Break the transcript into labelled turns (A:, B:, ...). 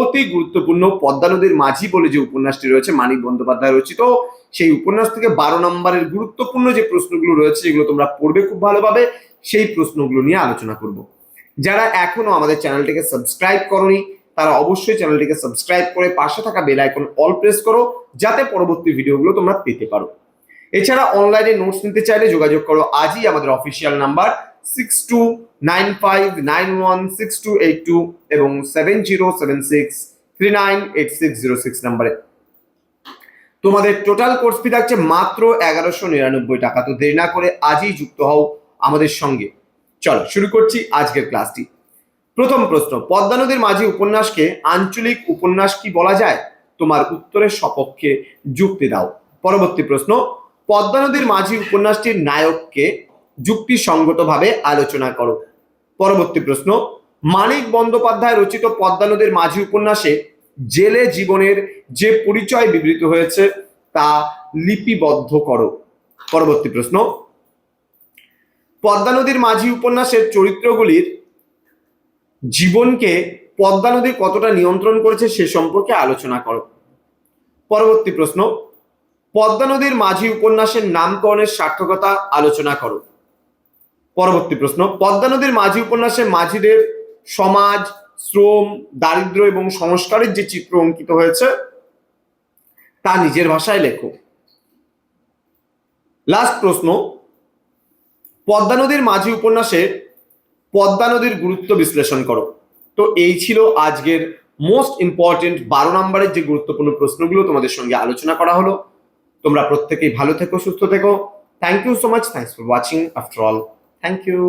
A: অতি গুরুত্বপূর্ণ পদ্মা নদীর মাঝি বলে যে উপন্যাসটি রয়েছে, মানিক বন্দ্যোপাধ্যায় রচিত। সেই উপন্যাস থেকে বারো নম্বরের গুরুত্বপূর্ণ যে প্রশ্নগুলো রয়েছে যেগুলো তোমরা পড়বে খুব ভালোভাবে। সেই প্রশ্নগুলো নিয়ে আলোচনা করব। যারা এখনও আমাদের চ্যানেলটিকে সাবস্ক্রাইব করনি, তারা অবশ্যই চ্যানেলটিকে সাবস্ক্রাইব করে পাশে থাকা বেল আইকন অল প্রেস করো, যাতে পরবর্তী ভিডিওগুলো তোমরা পেতে পারো। এছাড়া অনলাইনে নোটস নিতে চাইলে যোগাযোগ করো। আজই আমাদের official number six two nine five nine one six two eight two এবং seven zero seven six three nine eight six zero six নাম্বারে। তোমাদের টোটাল কোর্স ফি থাকছে মাত্র এগারোশো নিরানব্বই টাকা। তো দেরি না করে আজই যুক্ত হও আমাদের সঙ্গে। চলো, শুরু করছি আজকের ক্লাসটি প্রথম প্রশ্ন, পদ্মা নদীর মাঝি উপন্যাসকে আঞ্চলিক উপন্যাস কি বলা যায়? তোমার উত্তরের সপক্ষে যুক্তি দাও। পরবর্তী প্রশ্ন, পদ্মা নদীর মাঝি উপন্যাসটির নায়ককে যুক্তিসঙ্গতভাবে আলোচনা করো। পরবর্তী প্রশ্ন, মানিক বন্দ্যোপাধ্যায় রচিত পদ্মা নদীর মাঝি উপন্যাসে জেলে জীবনের যে পরিচয় বিবৃত হয়েছে, তা লিপিবদ্ধ করো। পরবর্তী প্রশ্ন, পদ্মা নদীর মাঝি উপন্যাসের চরিত্রগুলির জীবনকে পদ্মা নদী কতটা নিয়ন্ত্রণ করেছে সে সম্পর্কে আলোচনা করো। পরবর্তী প্রশ্ন, পদ্মা নদীর মাঝি উপন্যাসের নামকরণের সার্থকতা আলোচনা করো। পরবর্তী প্রশ্ন, পদ্মা নদীর মাঝি উপন্যাসে মাঝিদের সমাজ, শ্রম, দারিদ্র এবং সংস্কারের যে চিত্র অঙ্কিত হয়েছে, তা নিজের ভাষায় লেখো। লাস্ট প্রশ্ন, পদ্মা নদীর মাঝি উপন্যাসে পদ্মা নদীর গুরুত্ব বিশ্লেষণ করো। তো এই ছিল আজকের মোস্ট ইম্পর্টেন্ট বারো নম্বরের যে গুরুত্বপূর্ণ প্রশ্নগুলো তোমাদের সঙ্গে আলোচনা করা হলো। তোমরা প্রত্যেকেই ভালো থেকো, সুস্থ থেকো। Thank you so much thanks for watching after all thank you